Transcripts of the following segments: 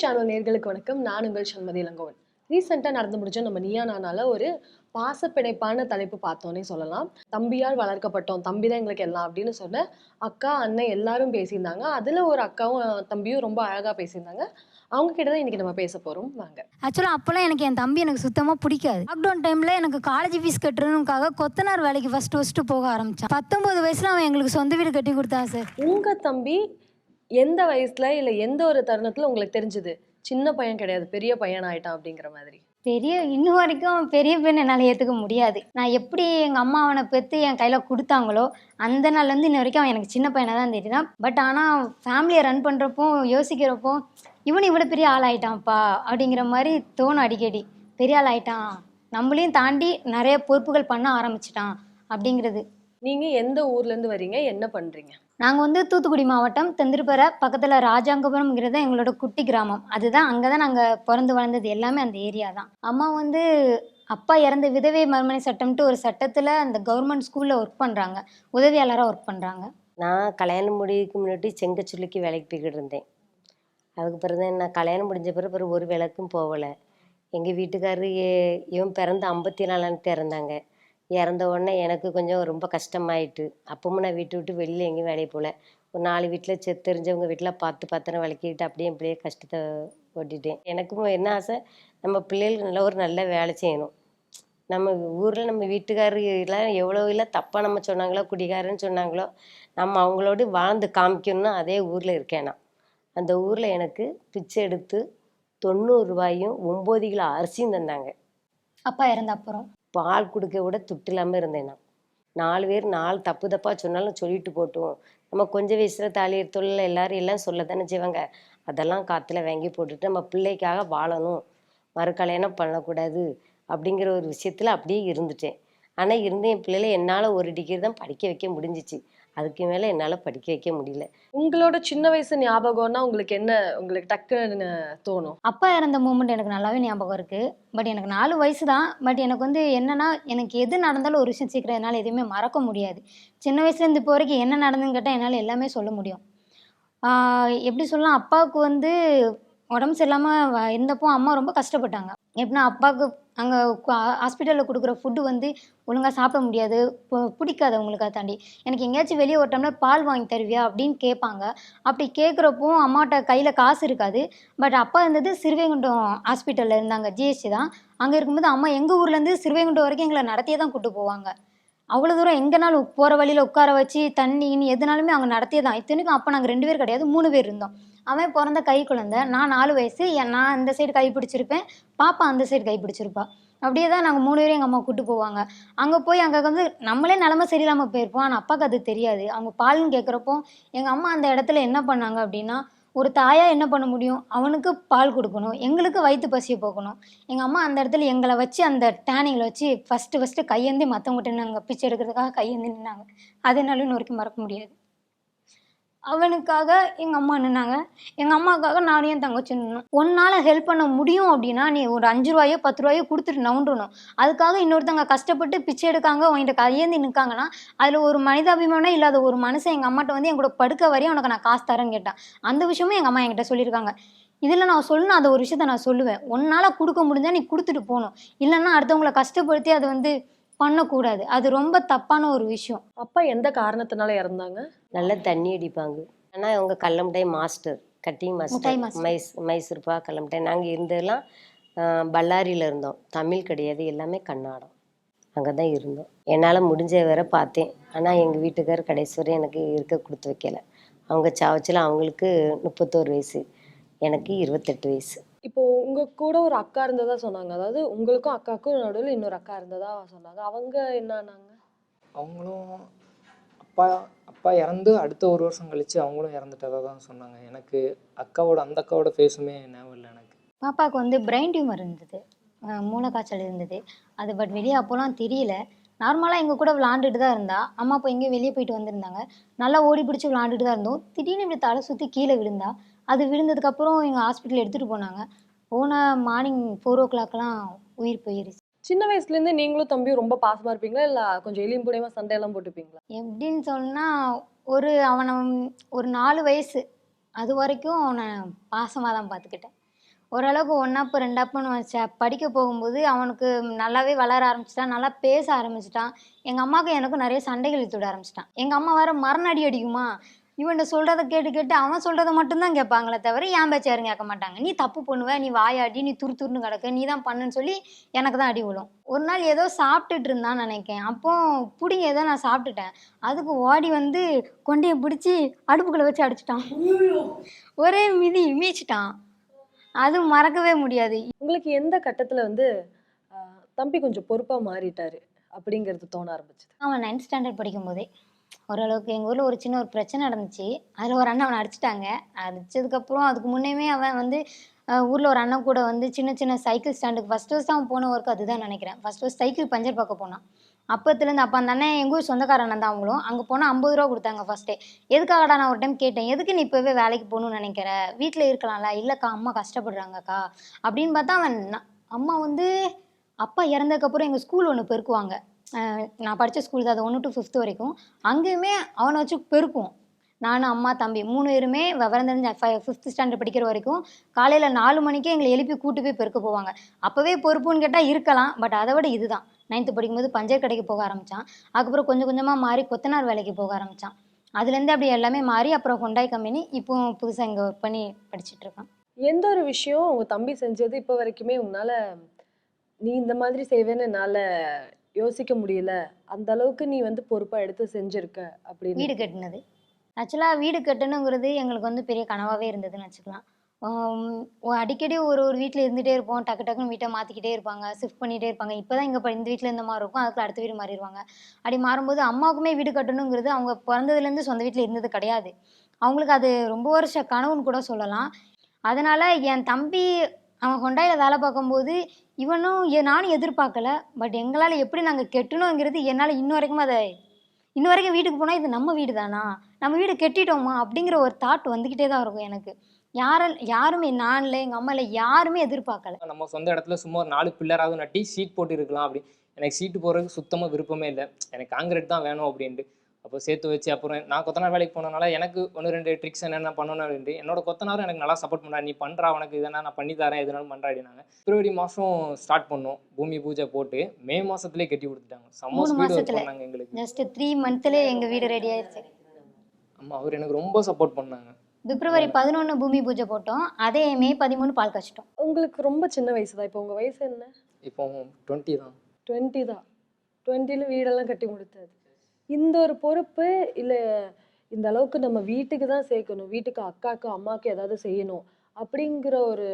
Channel நேர்களுக்கு வணக்கம். நான் உங்கள் சண்மதி இளங்கோவன். ரீசெண்டாக நடந்து முடிஞ்ச நம்ம நீயா நானால ஒரு பாசப்பிணைப்பான தலைப்பு பார்த்தோன்னே சொல்லலாம். தம்பியால் வளர்க்கப்பட்டோம் தம்பி தான் எங்களுக்கு எல்லாம் அப்படின்னு சொன்ன அக்கா அண்ணன் எல்லாரும் பேசியிருந்தாங்க. அதில் ஒரு அக்காவும் தம்பியும் ரொம்ப அழகாக பேசியிருந்தாங்க. அவங்க கிட்ட தான் இன்னைக்கு நம்ம பேச போகிறோம் வாங்க. ஆக்சுவலாக அப்போல்லாம் எனக்கு என் தம்பி எனக்கு சுத்தமாக பிடிக்காது. லாக்டவுன் டைமில் எனக்கு காலேஜ் ஃபீஸ் கட்டுறதுக்காக கொத்தனார் வேலைக்கு ஃபஸ்ட்டு ஃபஸ்ட்டு போக ஆரம்பித்தான் பத்தொம்பது வயசில் அவன் எங்களுக்கு சொந்த வீடு கட்டி கொடுத்தான் சார் உங்கள் தம்பி எந்த வயசுல இல்லை எந்த ஒரு தருணத்தில் உங்களுக்கு தெரிஞ்சது? சின்ன பையன் கிடையாது பெரிய பையன் ஆயிட்டான் அப்படிங்கிற மாதிரி. பெரிய இன்னும் வரைக்கும் பெரிய பெண் என்னால் ஏற்றுக்க முடியாது. நான் எப்படி எங்கள் அம்மா அவனை பெற்று என் கையில் கொடுத்தாங்களோ அந்த நாள்லேருந்து இன்ன வரைக்கும் அவன் எனக்கு சின்ன பையனாக தான் தெரியுதான் பட் ஆனால் ஃபேமிலியை ரன் பண்ணுறப்போ யோசிக்கிறப்போ இவன் இவ்வளோ பெரிய ஆள் ஆயிட்டான்ப்பா அப்படிங்கிற மாதிரி தோணும் அடிக்கடி. பெரிய ஆள் ஆயிட்டான் நம்மளையும் தாண்டி நிறைய பொறுப்புகள் பண்ண ஆரம்பிச்சிட்டான் அப்படிங்கிறது. நீங்கள் எந்த ஊர்லேருந்து வரீங்க? என்ன பண்ணுறீங்க நாங்கள் வந்து தூத்துக்குடி மாவட்டம் தெந்திருப்பறை பக்கத்தில் ராஜாங்கபுரம்ங்கிறது எங்களோட குட்டி கிராமம். அதுதான் அங்கே தான் நாங்கள் பிறந்து வளர்ந்தது எல்லாமே அந்த ஏரியா தான். அம்மா வந்து அப்பா இறந்த விதவை மறுமனை சட்டம்ட்டு ஒரு சட்டத்தில் அந்த கவர்மெண்ட் ஸ்கூலில் ஒர்க் பண்ணுறாங்க உதவியாளராக ஒர்க் பண்ணுறாங்க நான் கல்யாணம் முடிக்கு முன்னாடி செங்கச்சொல்லிக்கு வேலைக்கு போய்கிட்டு இருந்தேன். அதுக்கு பிறகு தான் நான் கல்யாணம் முடிஞ்ச பிறகு பிறகு ஒரு வேலைக்கும் போகலை. எங்கள் வீட்டுக்காரரு ஏ- இவன் பிறந்து ஐம்பத்தி நாலான்ட்டு இறந்தாங்க. இறந்த உடனே எனக்கு கொஞ்சம் ரொம்ப கஷ்டமாயிட்டு அப்பவும் நான் வீட்டு விட்டு வெளியில் எங்கேயும் வேலையை போகல. ஒரு நாலு வீட்டில் செ தெரிஞ்சவங்க வீட்டில் பார்த்து பத்திரம் விளக்கிட்டு அப்படியே இப்படியே கஷ்டத்தை ஓட்டிட்டேன். எனக்கும் என்ன ஆசை? நம்ம பிள்ளைகளுக்கு நல்ல ஒரு நல்ல வேலை செய்யணும். நம்ம ஊரில் நம்ம வீட்டுக்காரர் எல்லாம் எவ்வளோ இல்லை தப்பாக நம்ம சொன்னாங்களோ குடிகாரன்னு சொன்னாங்களோ நம்ம அவங்களோடு வாழ்ந்து காமிக்கணும்னு அதே ஊரில் இருக்கேன் நான். அந்த ஊரில் எனக்கு பிச்சை எடுத்து தொண்ணூறு ரூபாயும் ஒம்பது கிலோ அரிசியும் தந்தாங்க. அப்பா இறந்த அப்புறம்? பால் கொடுக்க விட துட்டு இல்லாமல் இருந்தேன் நான். நாலு பேர் நாலு தப்பு தப்பாக சொன்னாலும் சொல்லிட்டு போட்டுவோம் நம்ம கொஞ்சம் வயசில் தாலி எடுத்துள்ள எல்லாரும் எல்லாம் சொல்ல தானே செய்வாங்க. அதெல்லாம் காற்றுல வாங்கி போட்டுட்டு நம்ம பிள்ளைக்காக வாழணும். மறு கல்யாணம் பண்ணக்கூடாது அப்படிங்கிற ஒரு விஷயத்தில் அப்படியே இருந்துட்டேன். ஆனால் இருந்து என் பிள்ளைகளை என்னால் ஒரு டிகிரி தான் படிக்க வைக்க முடிஞ்சிச்சு. அதுக்கு மேலே என்னால் படிக்க வைக்க முடியல. உங்களோட சின்ன வயசு ஞாபகம்னா உங்களுக்கு என்ன உங்களுக்கு டக்குன்னு தோணும்? அப்பா இறந்த மூமெண்ட் எனக்கு நல்லாவே ஞாபகம் இருக்குது பட் எனக்கு நாலு வயசு தான் பட் எனக்கு வந்து என்னன்னா எனக்கு எது நடந்தாலும் ஒரு விஷயம் சீக்கிரம் என்னால் எதுவுமே மறக்க முடியாது. சின்ன வயசுலேருந்து இப்போ வரைக்கும் என்ன நடந்துன்னு கேட்டால் என்னால் எல்லாமே சொல்ல முடியும். எப்படி சொல்லலாம்? அப்பாவுக்கு வந்து உடம்பு சரியில்லாமல் இருந்தப்போ அம்மா ரொம்ப கஷ்டப்பட்டாங்க. எப்படின்னா அப்பாவுக்கு அங்கே ஹாஸ்பிட்டலில் கொடுக்குற ஃபுட்டு வந்து ஒழுங்காக சாப்பிட முடியாது. பிடிக்காது அவங்களுக்கு தாண்டி. எனக்கு எங்கேயாச்சும் வெளியே ஒரு டம்ளர் பால் வாங்கி தருவியா அப்படின்னு கேட்பாங்க. அப்படி கேட்குறப்போ அம்மாட்ட கையில் காசு இருக்காது. பட் அப்பா இருந்தது சிறுவைகுண்டம் ஹாஸ்பிட்டலில் இருந்தாங்க. ஜிஹெச்சி தான். அங்கே இருக்கும்போது அம்மா எங்கள் ஊர்லேருந்து சிறுவைகுண்டம் வரைக்கும் எங்களை நடத்தியே தான் கூப்பிட்டு போவாங்க. அவ்வளோ தூரம் எங்கேனாலும் போகிற வழியில் உட்கார வச்சு தண்ணி எதுனாலுமே அவங்க நடத்தியே தான். இத்தனைக்கும் அப்போ நாங்கள் ரெண்டு பேர் கிடையாது. மூணு பேர் இருந்தோம். அவன் பிறந்த கை குழந்தை. நான் நாலு வயசு நான் இந்த சைடு கை பிடிச்சிருப்பேன். பாப்பா அந்த சைடு கை பிடிச்சிருப்பா. அப்படியே தான் நாங்கள் மூணு பேரும் எங்கள் அம்மா கூட்டு போவாங்க. அங்கே போய் அங்கே வந்து நம்மளே நிலமை சரியில்லாமல் போயிருப்போம். ஆனால் அப்பாவுக்கு அது தெரியாது. அவங்க பால்னு கேட்குறப்போ எங்கள் அம்மா அந்த இடத்துல என்ன பண்ணாங்க அப்படின்னா ஒரு தாயாக என்ன பண்ண முடியும்? அவனுக்கு பால் கொடுக்கணும். எங்களுக்கு வயிற்று பசியை போக்கணும். எங்கள் அம்மா அந்த இடத்துல எங்களை வச்சு அந்த டேனிங்கில் வச்சு ஃபஸ்ட்டு ஃபஸ்ட்டு கையேந்தி மற்றவங்ககிட்ட நாங்கள் பிச்சை எடுக்கிறதுக்காக கையேந்தி நின்னாங்க. அது என்னால வரைக்கும் மறக்க முடியாது. அவனுக்காக எங்கள் அம்மா நின்னாங்க. எங்கள் அம்மாவுக்காக நானும் என் தங்கச்சி நின்னோம். உன்னால் ஹெல்ப் பண்ண முடியும் அப்படின்னா நீ ஒரு அஞ்சு ரூபாயோ பத்து ரூபாயோ கொடுத்துட்டு நவுண்டணும் அதுக்காக இன்னொருத்தவங்க கஷ்டப்பட்டு பிச்சை எடுக்காங்க அவன்கிட்ட கையேந்தி நிற்காங்கன்னா அதில் ஒரு மனிதாபிமானம் இல்லாத ஒரு மனுஷன் எங்கள் அம்மாட்ட வந்து என் கூட படுக்க வரையும் உனக்கு நான் காசு தரேன்னு கேட்டேன். அந்த விஷயமும் எங்கள் அம்மா என்கிட்ட சொல்லியிருக்காங்க. இதில் நான் சொல்லணும் அந்த ஒரு விஷயத்த நான் சொல்லுவேன். உன்னால் கொடுக்க முடிஞ்சால் நீ கொடுத்துட்டு போகணும். இல்லைன்னா அடுத்தவங்களை கஷ்டப்படுத்தி அதை வந்து பண்ணக்கூடாது. அது ரொம்ப தப்பான ஒரு விஷயம். அப்பா எந்த காரணத்தினால இறந்தாங்க? நல்லா தண்ணி அடிப்பாங்க. ஆனால் அவங்க கல்லமிட்டாய் மாஸ்டர் கட்டிங் மாஸ்டர். மைஸ் மைசூர்பா கல்லமிட்டாய் நாங்கள் இருந்ததெல்லாம் ஆஹ், பல்லாரியில் இருந்தோம். தமிழ் கிடையாது எல்லாமே கன்னடம் அங்கே தான் இருந்தோம். என்னால் முடிஞ்ச வரை பார்த்தேன். ஆனால் எங்கள் வீட்டுக்கார் கடைசி வரை எனக்கு இருக்க கொடுத்து வைக்கல. அவங்க சாவச்சில் அவங்களுக்கு முப்பத்தோரு வயசு எனக்கு இருபத்தெட்டு வயசு. இப்போ உங்க கூட ஒரு அக்கா இருந்ததா சொன்னாங்க. அதாவது உங்களுக்கும் அக்காவுக்கும் நடுவில் இன்னொரு அக்கா இருந்ததா சொன்னாங்க. அவங்க என்னன்னாங்க அவங்களும் அப்பா அப்பா இறந்து அடுத்த ஒரு வருஷம் கழிச்சு அவங்களும் இறந்துட்டதா தான் சொன்னாங்க. எனக்கு அக்காவோட அந்த அக்காவோட ஃபேஸுமே ஞாபகம் இல்லை எனக்கு. பாப்பாவுக்கு வந்து பிரெயின் டியூமர் இருந்தது. மூளைக்காய்ச்சல் இருந்தது. அது பட் வெளியே அப்போலாம் தெரியல. நார்மலாக எங்கள் கூட விளாண்டுட்டு தான் இருந்தா. அம்மா அப்போ எங்கேயும் வெளியே போயிட்டு வந்திருந்தாங்க. நல்லா ஓடி பிடிச்சி விளாண்டுட்டு தான் இருந்தோம். திடீர்னு இப்படி தலை சுற்றி கீழே விழுந்தா. அது விழுந்ததுக்கப்புறம் எங்கள் ஹாஸ்பிட்டல் எடுத்துகிட்டு போனாங்க. போன மார்னிங் ஃபோர் ஓ கிளாக்லாம் உயிர் போயிருச்சு. சின்ன வயசுல இருந்து நீங்களும் தம்பியும் ரொம்ப பாசமா இருப்பீங்களா? இல்ல கொஞ்சம் எளியும் புடையமா சண்டையெல்லாம் போட்டுப்பீங்களா? எப்படின்னு சொன்னால் ஒரு அவனை ஒரு நாலு வயசு. அது வரைக்கும் அவனை பாசமாக தான் பார்த்துக்கிட்டேன் ஓரளவுக்கு ஒன்றாப்பு ரெண்டாப்புன்னு வச்ச படிக்க போகும்போது அவனுக்கு நல்லாவே வளர ஆரம்பிச்சிட்டான் நல்லா பேச ஆரம்பிச்சிட்டான். எங்கள் அம்மாவுக்கும் எனக்கும் நிறைய சண்டைகள் இழுத்து விட ஆரம்பிச்சிட்டான். எங்கள் அம்மா வேற மரண அடி அடிக்குமா? இவன்கிட்ட சொல்கிறத கேட்டு கேட்டு அவன் சொல்கிறத மட்டும்தான் கேட்பாங்களே தவிர என் பேச்ச யாரும் கேட்க மாட்டாங்க? நீ தப்பு பண்ணுவ நீ வாயாடி நீ துரு துருன்னு கிடக்க நீ தான் பண்ணுன்னு சொல்லி எனக்கு தான் அடி விழும். ஒரு நாள் ஏதோ சாப்பிட்டுட்டு இருந்தான்னு நினைக்கேன். அப்போ பிடிங்க ஏதோ நான் சாப்பிட்டுட்டேன். அதுக்கு ஓடி வந்து கொண்டையை பிடிச்சி அடுப்புக்குள்ள வச்சு அடிச்சிட்டான். ஒரே மிதி மீச்சிட்டான். அது மறக்கவே முடியாது. உங்களுக்கு எந்த கட்டத்துல வந்து தம்பி கொஞ்சம் பொறுப்பா மாறிட்டாரு? அப்படிங்கிறது தோண ஆரம்பிச்சது. அவன் நைன்த் ஸ்டாண்டர்ட் படிக்கும்போதே ஓரளவுக்கு எங்கள் ஊரில் ஒரு சின்ன ஒரு பிரச்சனை நடந்துச்சு. அதில் ஒரு அண்ணன் அவனை அடிச்சிட்டாங்க. அடிச்சதுக்கப்புறம் அதுக்கு முன்னேயுமே அவன் வந்து ஊரில் ஒரு அண்ணன் கூட வந்து சின்ன சின்ன சைக்கிள் ஸ்டாண்டுக்கு ஃபஸ்ட் ஃபஸ்ட் அவன் போன ஒர்க்கு அதுதான் நினைக்கிறேன். ஃபஸ்ட் ஃபஸ்ட் சைக்கிள் பஞ்சர் பார்க்க போனான். அப்பத்துலேருந்து அப்போ அந்த அண்ணன் எங்கள் ஊர் சொந்தக்காரன் தான் அவங்களும். அங்கே போனால் ஐம்பது ரூபா கொடுத்தாங்க ஃபஸ்ட்டே எதுக்காகடா நான் ஒரு டைம் கேட்டேன். எதுக்கு நீ இப்போவே வேலைக்கு போகணும்னு நினைக்கிற? வீட்டில் இருக்கலாம்ல. இல்லைக்கா அம்மா கஷ்டப்படுறாங்கக்கா. அப்படின்னு பார்த்தா அவன் அம்மா வந்து அப்பா இறந்ததுக்கப்புறம் எங்கள் ஸ்கூல் ஒன்று பெருக்குவாங்க. நான் படித்த ஸ்கூல் தான் அது ஒன்று டு ஃபிஃப்த் வரைக்கும். அங்கேயுமே அவனை வச்சு பெருக்குவோம். நானும் அம்மா தம்பி மூணு பேருமே விவரம் தெரிஞ்ச ஃபிஃப்த் ஸ்டாண்டர்ட் படிக்கிற வரைக்கும் காலையில் நாலு மணிக்கே எங்களை எழுப்பி கூட்டு போய் பெருக்க போவாங்க. அப்போவே பொறுப்புன்னு கேட்டால் இருக்கலாம். பட் அதை விட இதுதான். நைன்த்து படிக்கும்போது பஞ்சர் கடைக்கு போக ஆரம்பித்தான் அதுக்கப்புறம் கொஞ்சம் கொஞ்சமாக மாறி கொத்தனார் வேலைக்கு போக ஆரம்பித்தான் அதுலேருந்து அப்படி எல்லாமே மாறி அப்புறம் ஹொண்டாய் கம்பெனி இப்போ புதுசாக இங்கே ஒர்க் பண்ணி படிச்சுட்ருக்கான் எந்த ஒரு விஷயம் உங்கள் தம்பி செஞ்சது இப்போ வரைக்குமே உன்னால் நீ இந்த மாதிரி செய்வேன்னு என்னால் யோசிக்க முடியல. அந்த அளவுக்கு நீ வந்து பொறுப்பாக எடுத்து செஞ்சுருக்க அப்படின்னு. வீடு கட்டினது. ஆக்சுவலாக வீடு கட்டணுங்கிறது எங்களுக்கு வந்து பெரிய கனவாகவே இருந்ததுன்னு வச்சுக்கலாம். அடிக்கடி ஒரு ஒரு வீட்டில் இருந்துகிட்டே இருப்போம். டக்கு டக்குன்னு வீட்டை மாற்றிக்கிட்டே இருப்பாங்க. ஷிஃப்ட் பண்ணிகிட்டே இருப்பாங்க. இப்போ தான் இங்கே இந்த வீட்டில் இந்த மாதிரி இருக்கும். அதுக்குள்ள அடுத்த வீடு மாறிடுவாங்க. அப்படி மாறும்போது அம்மாவுக்குமே வீடு கட்டணுங்கிறது அவங்க பிறந்ததுலேருந்து சொந்த வீட்டில் இருந்தது கிடையாது. அவங்களுக்கு அது ரொம்ப வருஷ கனவுன்னு கூட சொல்லலாம். அதனால் என் தம்பி அவன் ஹொண்டாயில் வேலை பார்க்கும்போது இவனும் எ- நானும் எதிர்பார்க்கல. பட் எங்களால் எப்படி நாங்கள் கெட்டணுங்கிறது என்னால் இன்ன வரைக்கும் அதை இன்ன வரைக்கும் வீட்டுக்கு போனால் இது நம்ம வீடு தானா நம்ம வீடு கெட்டிட்டோமா? அப்படிங்கிற ஒரு தாட் வந்துக்கிட்டே தான் இருக்கும் எனக்கு. யார யாருமே நான் இல்லை எங்கள் அம்மா இல்லை யாருமே எதிர்பார்க்கல. நம்ம சொந்த இடத்துல சும்மா ஒரு நாலு பில்லராவது நட்டி சீட் போட்டு இருக்கலாம் அப்படி. எனக்கு சீட்டு போடுறதுக்கு சுத்தமாக விருப்பமே இல்லை. எனக்கு காங்கிரீட் தான் வேணும் அப்படின்ட்டு. அப்போ சேர்த்து வச்சு அப்புறம் நான் கொத்தனார் வேலைக்கு போனனால எனக்கு ஒன்று ரெண்டு ட்ரிக்ஸ் என்னென்ன பண்ணணும் அப்படின்ட்டு என்னோட கொத்தனாரும் எனக்கு நல்லா சப்போர்ட் பண்ணா நீ பண்ணுறா உனக்கு இதனா நான் பண்ணி தரேன் எதுனாலும் பண்ணுறா அப்படின்னாங்க. பிப்ரவரி மாதம் ஸ்டார்ட் பண்ணோம். பூமி பூஜை போட்டு மே மாசத்துலயே கட்டி கொடுத்துட்டாங்க. செம்ம ஸ்பீடு. பண்ணாங்க எங்களுக்கு. ஜஸ்ட் த்ரீ மந்த்லேயே எங்கள் வீடு ரெடி ஆயிடுச்சு ஆமாம் அவர் எனக்கு ரொம்ப சப்போர்ட் பண்ணாங்க. பிப்ரவரி பதினொன்று பூமி பூஜை போட்டோம். அதே மே பதிமூணு பால் காய்ச்சிட்டோம். உங்களுக்கு ரொம்ப சின்ன வயசு தான். இப்போ உங்க வயசு என்ன? இப்போ டுவெண்ட்டி தான். டுவெண்ட்டி தான். டுவெண்ட்டியில் வீடெல்லாம் கட்டி முடித்தது. இந்த ஒரு பொறுப்பு இல்லை இந்த அளவுக்கு நம்ம வீட்டுக்கு தான் சேர்க்கணும். வீட்டுக்கு அக்காக்கு அம்மாவுக்கு ஏதாவது செய்யணும் அப்படிங்கிற ஒரு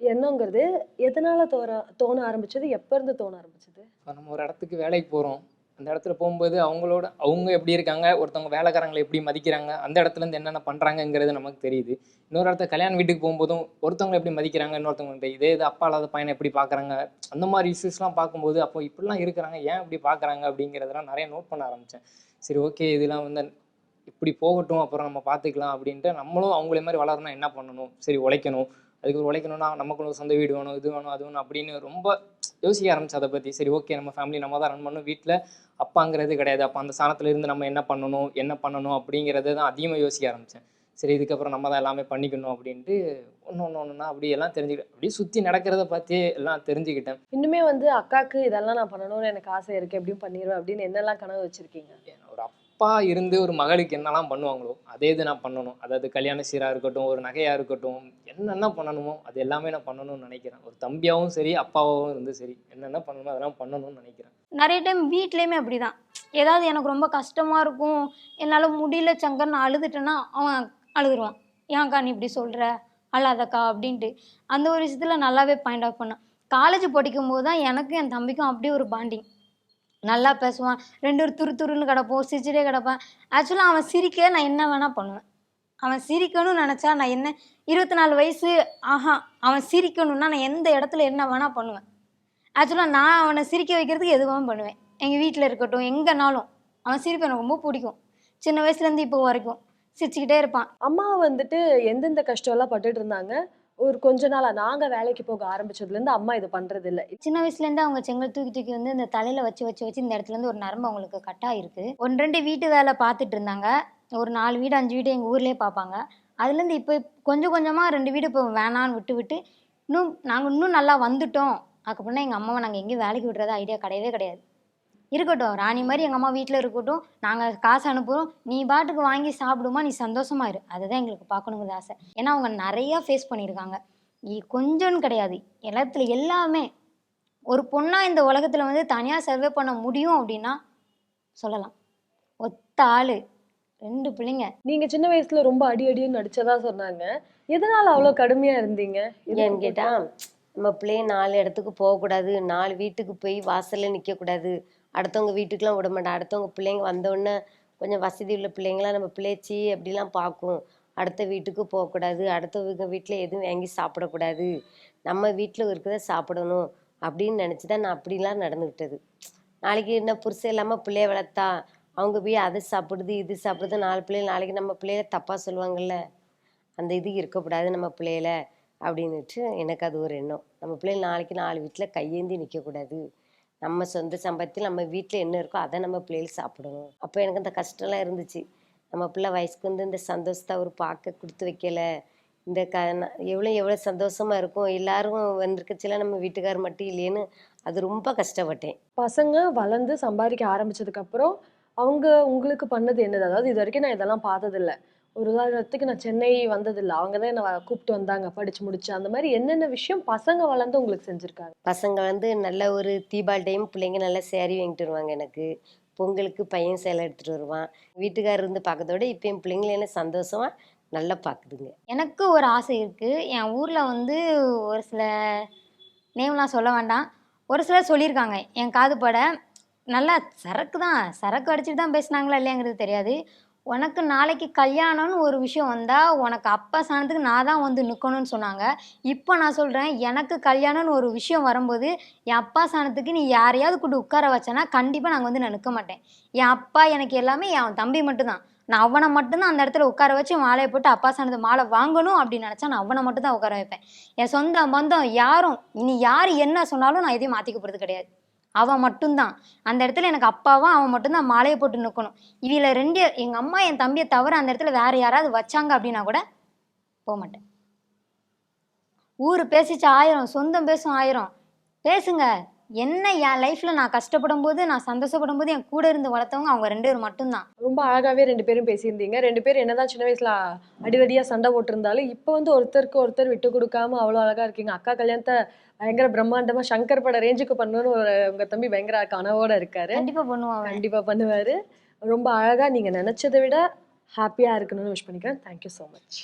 எண்ணங்கிறது எதனால தோற தோண ஆரம்பிச்சது? எப்போ இருந்து தோண ஆரம்பிச்சது? இப்போ நம்ம ஒரு இடத்துக்கு வேலைக்கு போகிறோம் அந்த இடத்துல போகும்போது அவங்களோட அவங்க எப்படி இருக்காங்க ஒருத்தவங்க வேலைக்காரங்களை எப்படி மதிக்கிறாங்க அந்த இடத்துல இருந்து என்னென்ன பண்ணுறாங்கங்கிறது நமக்கு தெரியுது. இன்னொரு இடத்துல கல்யாண வீட்டுக்கு போகும்போதும் ஒருத்தவங்களை எப்படி மதிக்கிறாங்க இன்னொருத்தவங்க இதே இது அப்பா இல்லாத பையனை எப்படி பார்க்குறாங்க? அந்த மாதிரி இஷ்யூஸ்லாம் பார்க்கும்போது அப்போ இப்படிலாம் இருக்கிறாங்க ஏன் இப்படி பார்க்குறாங்க அப்படிங்கிறதெல்லாம் நிறைய நோட் பண்ண ஆரம்பித்தேன் சரி ஓகே இதெல்லாம் வந்து இப்படி போகட்டும் அப்புறம் நம்ம பார்த்துக்கலாம் அப்படின்ட்டு நம்மளும் அவங்களே மாதிரி வளரணும் என்ன பண்ணணும்? சரி உழைக்கணும். அதுக்கு ஒரு உழைக்கணும்னா நமக்கு ஒரு சொந்த வீடு வேணும் இது வேணும் அது வேணும் அப்படின்னு ரொம்ப யோசிக்க ஆரம்பிச்சு அதை பற்றி சரி ஓகே நம்ம ஃபேமிலி நம்ம தான் ரன் பண்ணணும். வீட்டில் அப்பாங்கிறது கிடையாது. அப்போ அந்த ஸ்தானத்துல இருந்து நம்ம என்ன பண்ணணும் என்ன பண்ணணும் அப்படிங்கிறத தான் அதிகமாக யோசிக்க ஆரம்பித்தேன் சரி இதுக்கப்புறம் நம்ம தான் எல்லாமே பண்ணிக்கணும் அப்படின்ட்டு ஒன்று ஒன்று ஒன்றுனா அப்படி எல்லாம் தெரிஞ்சுக்கிட்டேன் அப்படியே சுற்றி நடக்கிறத பார்த்தே எல்லாம் தெரிஞ்சுக்கிட்டேன். இன்னுமே வந்து அக்காக்கு இதெல்லாம் நான் பண்ணணும்னு எனக்கு ஆசை இருக்கு. எப்படியும் பண்ணிடுவேன் அப்படின்னு என்னெல்லாம் கனவு வச்சிருக்கீங்க? அப்பா இருந்து ஒரு மகளுக்கு என்னெல்லாம் பண்ணுவாங்களோ அதே இது நான் பண்ணணும். அதாவது கல்யாண சீராக இருக்கட்டும் ஒரு நகையாக இருக்கட்டும் என்னென்ன பண்ணணுமோ அது எல்லாமே நான் பண்ணணும்னு நினைக்கிறேன். ஒரு தம்பியாகவும் சரி அப்பாவாகவும் இருந்து சரி என்னென்ன பண்ணணுமோ அதெல்லாம் பண்ணணும்னு நினைக்கிறேன். நிறைய டைம் வீட்லேயுமே அப்படி தான் ஏதாவது எனக்கு ரொம்ப கஷ்டமாக இருக்கும் என்னால் முடியல சங்கர் நான் அழுதுட்டேன்னா அவன் அழுதுருவான். ஏன்க்கா நீ இப்படி சொல்கிற அழாதக்கா அப்படின்ட்டு. அந்த ஒரு விஷயத்தில் நல்லாவே பாயிண்ட் ஆஃப் பண்ணான். காலேஜ் படிக்கும் போது தான் எனக்கும் என் தம்பிக்கும் அப்படியே ஒரு பாண்டிங் நல்லா பேசுவான். ரெண்டு ஒரு துரு துருன்னு கிடப்போம் சிரிச்சுட்டே கிடப்பேன். ஆக்சுவலாக அவன் சிரிக்க நான் என்ன வேணால் பண்ணுவேன். அவன் சிரிக்கணும்னு நினச்சா நான் என்ன இருபத்தி நாலு வயசு ஆஹா அவன் சிரிக்கணும்னா நான் எந்த இடத்துல என்ன வேணால் பண்ணுவேன். ஆக்சுவலாக நான் அவனை சிரிக்க வைக்கிறதுக்கு எதுவும் பண்ணுவேன். எங்கள் வீட்டில் இருக்கட்டும் எங்கேனாலும். அவன் சிரிப்பு எனக்கு ரொம்ப பிடிக்கும். சின்ன வயசுலேருந்து இப்போ வரைக்கும் சிரிச்சுக்கிட்டே இருப்பான். அம்மா வந்துட்டு எந்தெந்த கஷ்டம்லாம் பட்டுட்டு இருந்தாங்க? ஒரு கொஞ்ச நாளா நாங்க வேலைக்கு போக ஆரம்பிச்சதுல இருந்து அம்மா இது பண்றது இல்ல சின்ன வயசுலேருந்து அவங்க செங்கல் தூக்கி தூக்கி வந்து இந்த தலையில் வச்சு வச்சு வச்சு இந்த இடத்துல இருந்து ஒரு நரம்பு அவங்களுக்கு கட்டாயிருக்கு ஒன்று ரெண்டு வீட்டு வேலை பார்த்துட்டு இருந்தாங்க. ஒரு நாலு வீடு அஞ்சு வீடு எங்கள் ஊர்லேயே பார்ப்பாங்க. அதுலேருந்து இப்போ கொஞ்சம் கொஞ்சமாக ரெண்டு வீடு இப்போ வேணான்னு விட்டு விட்டு இன்னும் நாங்கள் இன்னும் நல்லா வந்துட்டோம். அதுக்கப்புறம் எங்கள் அம்மாவை நாங்கள் எங்கேயும் வேலைக்கு விடுறது ஐடியா கிடையவே கிடையாது. இருக்கட்டும் ராணி மாதிரி எங்கள் அம்மா வீட்டில் இருக்கட்டும் நாங்கள் காசு அனுப்புகிறோம் நீ பாட்டுக்கு வாங்கி சாப்பிடுமா நீ சந்தோஷமா இரு. அதுதான் எங்களுக்கு பார்க்கணுங்கிறது ஆசை. ஏன்னா அவங்க நிறையா ஃபேஸ் பண்ணியிருக்காங்க. கொஞ்சம்னு கிடையாது. எல்லாத்துல எல்லாமே ஒரு பொண்ணாக இந்த உலகத்தில் வந்து தனியாக சர்வே பண்ண முடியும் அப்படின்னா சொல்லலாம். ஒத்த ஆள் ரெண்டு பிள்ளைங்க. நீங்க சின்ன வயசுல ரொம்ப அடி அடின்னு நடிச்சதா சொன்னாங்க. எதனால அவ்வளவு கடுமையா இருந்தீங்க? ஏன்னு கேட்டா நம்ம பிள்ளைய நாலு இடத்துக்கு போகக்கூடாது நாலு வீட்டுக்கு போய் வாசல்ல நிற்கக்கூடாது அடுத்தவங்க வீட்டுக்கெலாம் விட மாட்டேன். அடுத்தவங்க பிள்ளைங்க வந்தோடனே கொஞ்சம் வசதி உள்ள பிள்ளைங்களாம் நம்ம பிள்ளைச்சி அப்படிலாம் பார்க்கும். அடுத்த வீட்டுக்கு போகக்கூடாது. அடுத்தவங்க வீட்டில் எதுவும் வாங்கி சாப்பிடக்கூடாது. நம்ம வீட்டில் இருக்கிறத சாப்பிடணும் அப்படின்னு நினச்சி தான் நான் அப்படிலாம் நடந்துக்கிட்டது. நாளைக்கு என்ன புருஷன் இல்லாமல் பிள்ளைய வளர்த்தா? அவங்க போய் அதை சாப்பிடுது இது சாப்பிடுது நாலு பிள்ளைகள் நாளைக்கு நம்ம பிள்ளையில தப்பாக சொல்லுவாங்கல்ல? அந்த இது இருக்கக்கூடாது நம்ம பிள்ளையில அப்படின்னுட்டு எனக்கு அது ஒரு எண்ணம். நம்ம பிள்ளைகள் நாளைக்கு நாலு வீட்டில் கையேந்தி நிற்கக்கூடாது. நம்ம சொந்த சம்பாத்தியம் நம்ம வீட்டில் என்ன இருக்கோ அதை நம்ம பிள்ளைகள் சாப்பிடணும். அப்போ எனக்கு அந்த கஷ்டம்லாம் இருந்துச்சு. நம்ம பிள்ளை வயசுக்கு வந்து இந்த சந்தோஷத்தை அவர் பார்க்க கொடுத்து வைக்கல. இந்த க எவ்வளோ எவ்வளோ சந்தோஷமாக இருக்கும். எல்லாரும் வந்திருக்கச்சில நம்ம வீட்டுக்கார் மட்டும் இல்லையேன்னு அது ரொம்ப கஷ்டப்பட்டேன். பசங்க வளர்ந்து சம்பாதிக்க ஆரம்பிச்சதுக்கப்புறம் அவங்க உங்களுக்கு பண்ணது என்னது? அதாவது இது வரைக்கும் நான் இதெல்லாம் பார்த்ததில்ல. ஒரு உதாரணத்துக்கு நான் சென்னை வந்ததில்ல. அவங்க தான் என்ன கூப்பிட்டு வந்தாங்க படிச்சு முடிச்சு. அந்த மாதிரி என்னென்ன விஷயம் பசங்க வளர்ந்து உங்களுக்கு செஞ்சிருக்காங்க? பசங்க வந்து நல்ல ஒரு தீபாவளி டைம் பிள்ளைங்க நல்லா சேரீ வாங்கிட்டு வருவாங்க எனக்கு. பொங்கலுக்கு பையன் சேலை எடுத்துகிட்டு வருவான். வீட்டுக்காரர் இருந்து பார்க்கறத விட இப்போ என் பிள்ளைங்கள என்ன சந்தோஷமா நல்லா பார்க்குதுங்க. எனக்கு ஒரு ஆசை இருக்குது என் ஊரில் வந்து ஒரு சில நேம்லாம் சொல்ல வேண்டாம். ஒரு சிலர் சொல்லியிருக்காங்க. என் காது பட நல்லா சரக்கு தான் சரக்கு அடிச்சுட்டு தான் பேசுனாங்களா இல்லையாங்கிறது தெரியாது. உனக்கு நாளைக்கு கல்யாணம்னு ஒரு விஷயம் வந்தால் உனக்கு அப்பா சாணத்துக்கு நான் தான் வந்து நிற்கணும்னு சொன்னாங்க. இப்போ நான் சொல்கிறேன் எனக்கு கல்யாணம்னு ஒரு விஷயம் வரும்போது என் அப்பா சாணத்துக்கு நீ யாரையாவது கூட்டு உட்கார வச்சேன்னா கண்டிப்பாக நாங்கள் வந்து நான் நிற்க மாட்டேன். என் அப்பா எனக்கு எல்லாமே என் தம்பி மட்டும்தான். நான் அவனை மட்டும்தான் அந்த இடத்துல உட்கார வச்சு மாலையை போட்டு அப்பா சாணத்து மாலை வாங்கணும் அப்படின்னு நினச்சா நான் அவனை மட்டும் தான் உட்கார வைப்பேன். என் சொந்த பந்தம் யாரும் இனி யார் என்ன சொன்னாலும் நான் எதையும் மாற்றிக்க போகிறது கிடையாது. அவன் மட்டும்தான். அந்த இடத்துல எனக்கு அப்பாவும் அவன் மட்டும்தான் மாலையை போட்டு நிற்கணும் இதில் ரெண்டு எங்கள் அம்மா என் தம்பியை தவிர அந்த இடத்துல வேறு யாராவது வச்சாங்க அப்படின்னா கூட போக மாட்டேன். ஊர் பேசிச்சு ஆயிரம் சொந்தம் பேசும் ஆயிரம். பேசுங்க. என்ன என் லைஃப்பில் நான் கஷ்டப்படும் போது நான் சந்தோஷப்படும் போது என் கூட இருந்து வளர்த்தவங்க அவங்க ரெண்டு பேர் மட்டும்தான். ரொம்ப அழகாவே ரெண்டு பேரும் பேசியிருந்தீங்க. ரெண்டு பேரும் என்னதான் சின்ன வயசுல அடிதடியா சண்டை போட்டிருந்தாலும் இப்போ வந்து ஒருத்தருக்கு ஒருத்தர் விட்டு கொடுக்காம அவ்வளோ அழகா இருக்கீங்க. அக்கா கல்யாணத்தை பயங்கர பிரம்மாண்டமா சங்கர் பட ரேஞ்சுக்கு பண்ணணும்னு ஒரு உங்க தம்பி பயங்கர கனவோட இருக்காரு. கண்டிப்பாக பண்ணுவான் அவன். கண்டிப்பா பண்ணுவாரு. ரொம்ப அழகா நீங்க நினைச்சதை விட ஹாப்பியா இருக்கணும்னு விஷ் பண்ணிக்கிறேன். Thank you so much